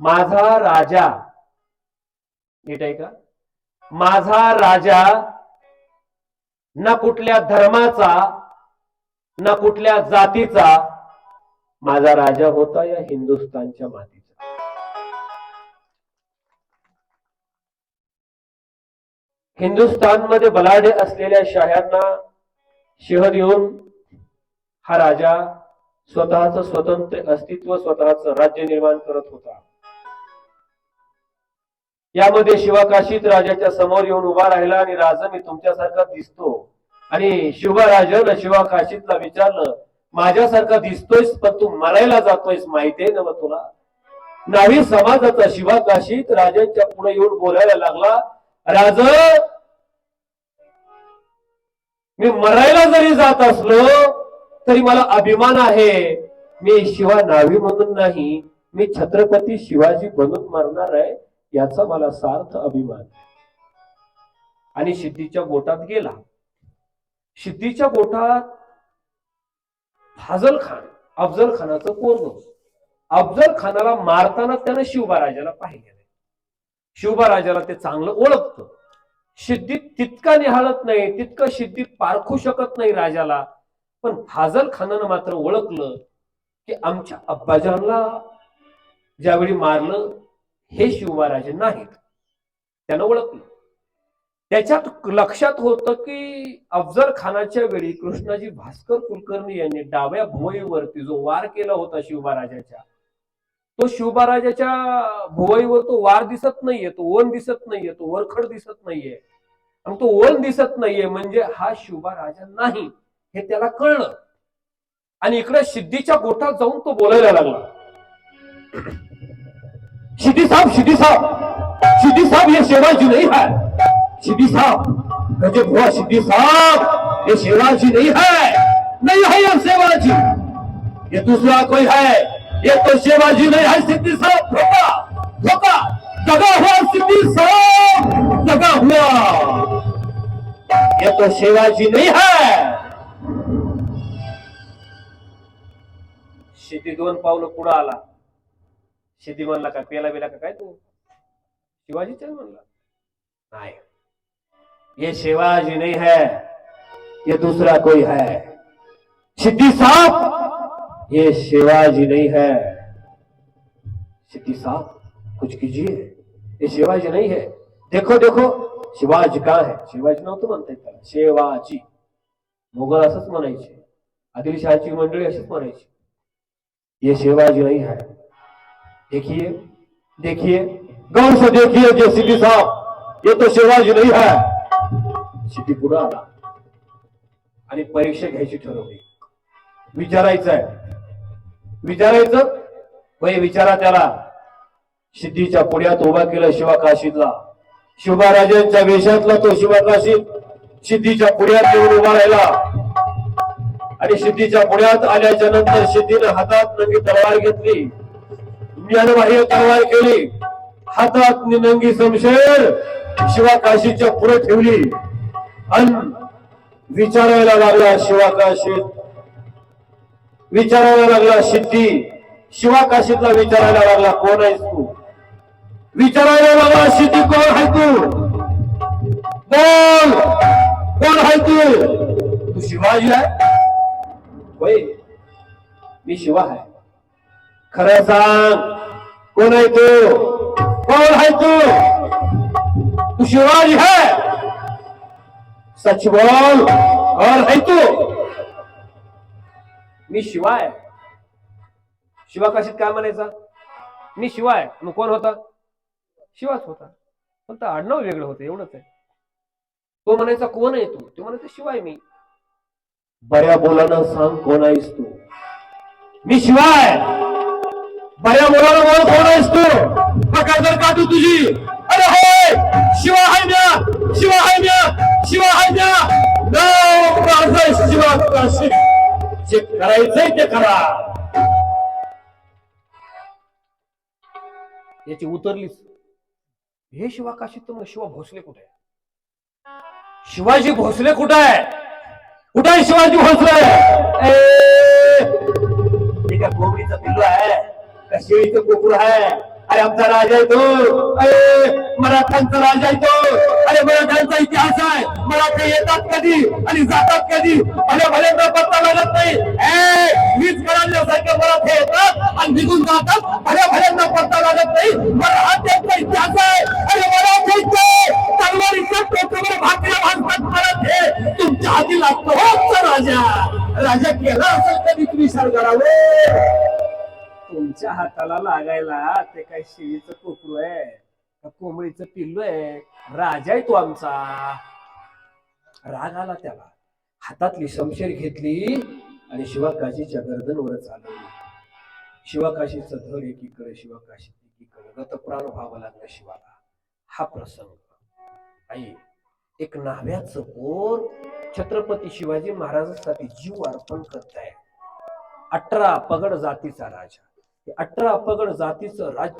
माझा राजा. नीट आहे का माझा राजा ना कुठल्या धर्माचा ना कुठल्या जातीचा माझा राजा होता या हिंदुस्थानच्या मातीचा. हिंदुस्थानमध्ये बलाढ्य असलेल्या शाह्यांना शिह देऊन हा राजा स्वतःच स्वतंत्र अस्तित्व स्वतःच राज्य निर्माण करत होता. यामध्ये शिवाकाशीत राजाच्या समोर येऊन उभा राहिला आणि राजा मी तुमच्यासारखा दिसतो. आणि शिवराजानं शिवाकाशीतला विचारलं माझ्यासारखा दिसतोयस पण तू मरायला जातोयस माहितीये ना मग तुला? नावी समाजाचा शिवाकाशीत राजांच्या पुढे येऊन बोलायला लागला राज मी मरायला जरी जात असलो तरी मला अभिमान आहे. मी शिवा नावी म्हणून नाही मी छत्रपती शिवाजी बनून मरणार आहे. याचा मला सार्थ अभिमान. आणि सिद्धीच्या गोटात गेला. सिद्धीच्या गोटात फाजल खान अफजल खानाचं पोरग अफजल खानाला मारताना त्यानं शिवबाराजाला पाहिलेलं शिवबा राजाला ते चांगलं ओळखतं. सिद्धीत तितका निहाळत नाही तितकं सिद्धीत पारखू शकत नाही राजाला. पण फाजल खानानं मात्र ओळखलं की आमच्या अब्बाजानला ज्यावेळी मारलं हे शिवबाराजे नाहीत. त्यानं ओळखलं. त्याच्यात लक्षात होतं की अफजल खानाच्या वेळी कृष्णाजी भास्कर कुलकर्णी यांनी डाव्या भुवईवरती जो वार केला होता शिवबाराजाच्या तो शिवबाराजाच्या भुवईवर तो वार दिसत नाहीये तो ओन दिसत नाहीये तो वरखड दिसत नाहीये. आणि तो ओन दिसत नाहीये म्हणजे हा शिवबाराजा नाही हे त्याला कळलं. आणि इकडे सिद्धीच्या गोठात जाऊन तो बोलायला लागला. सिद्धी साहब सिद्धी साहब. सिद्धी साहब ये शिवाजी नहीं है. सिद्धी साहब गजे बुआ सिद्धी साहब. ये सेवाजी नहीं है. नहीं है ये शिवाजी. ये दूसरा कोई है. ये तो सेवाजी नहीं है सिद्धि साहब. धोखा धोखा. दगा हुआ सिद्धि साहब. दगा हुआ. ये तो सेवाजी नहीं है. शेती दोन पावलं पुढं आला. शेती म्हणला का, पेला बिला का काय तू? शिवाजीच आहे म्हणला. नाही. ये शिवाजी नहीं है, ये दूसरा कोई है. सिद्धि साहब, ये शिवाजी नहीं है. सिद्धि साहब, कुछ कीजिए. ये शिवाजी नहीं है. देखो देखो, शिवाजी का है? शिवाजी नव्हतं म्हणता येत त्याला. शिवाजी. मुघल असंच म्हणायचे. आदिलशहाची मंडळी अशीच म्हणायची. ये शिवाजी नहीं है. देखिए देखिए गौर से देखिए जो सिटी साहब ये तो शिवाजी नहीं है। सिद्धी पुढे आला आणि परीक्षा घ्यायची ठरवली। विचारायचं आहे। विचारायचं? वय विचारा त्याला। सिद्धीच्या पुण्यात उभा केला शिवा शिवाकाशीतला शिवराजांच्या वेशातला तो शिवा काशीत सिद्धीच्या पुण्यात येऊन उभा राहिला. आणि सिद्धीच्या पुण्यात आल्याच्यानंतर सिद्धीनं हातात नवी तलवार घेतली. ज्ञानबाह्य कारवाई केली. हातात निनंगी समशेर शिवाकाशीच्या पुढे ठेवली. अन विचारायला लागला शिवाकाशीत विचारायला लागला सिद्धी शिवाकाशीतला विचारायला लागला कोण आहेस तू? विचारायला लागला सिद्धी कोण आहे तू? बोल कोण आहे तू? तू शिवाजी आहे? होय मी शिवा आहे. खरं सांग कोण आहे तो? कोण आहे तू? तू शिवाजी है? सच बोल कौन है तू? मी शिवा आहे काय म्हणायचा? मी शिवाय. मग कोण होता? शिवाच होता. फक्त आडनाव वेगळं होतं एवढंच आहे. तो म्हणायचा कोण आहे तू? तो म्हणायचा शिवाय मी. बऱ्या बोलानं सांग कोण आहेस तू. मी शिवाय. बऱ्या मुलाला बोल कोण असतो. काय पकडतर काढू तुझी. अरे होय शिवा हाय म्या शिवा हाय म्या शिवा हाय म्या. नाव शिवा काशी जे करायचंय ते करा. याची उतरलीच हे शिवा काशी तर मग शिवा भोसले कुठे? आहे शिवाजी भोसले कुठे? आहे कुठे आहे शिवाजी भोसले? ए, हे पिल्लू आहे? शेळीचं कुकुर आहे. अरे आमचा राजा आहे तो. अरे मराठ्यांचा राजा आहे तो. अरे मराठ्यांचा इतिहास आहे. मराठे येतात कधी आणि जातात कधी? भले भले न पत्ता लागत नाही. ए, वीज कळाल्यासारखे मराठी येतात आणि निघून जातात. भले भले न पत्ता लागत नाही. मराठ्यांचा इतिहास आहे. अरे मराठ्यांचे तलवारीच्या टोकावर भाकऱ्या भाजपात मराठे. तुमच्या हाती लागतो. हो, राजा. राजा केला असेल कधी तुम्ही सरकारावर तुमच्या हाताला लागायला ते काय शिळीचं कोकरू आहे का कोंबडीचं पिल्लू आहे? राजा आहे तो आमचा. राग आला त्याला. हातातली शमशेर घेतली आणि शिवाकाशीच्या गर्दनवर चालवली शिवाकाशीचं धड एकीकडे शिवाकाशी एकीकडे. गतप्राण व्हावं लागलं शिवाला. हा प्रसंग. आई एक नाव्याचं पोर छत्रपती शिवाजी महाराजांसाठी जीव अर्पण करत आहे अठरा पगड जातीचा राजा. अठरा अपगड जातीचं राज्य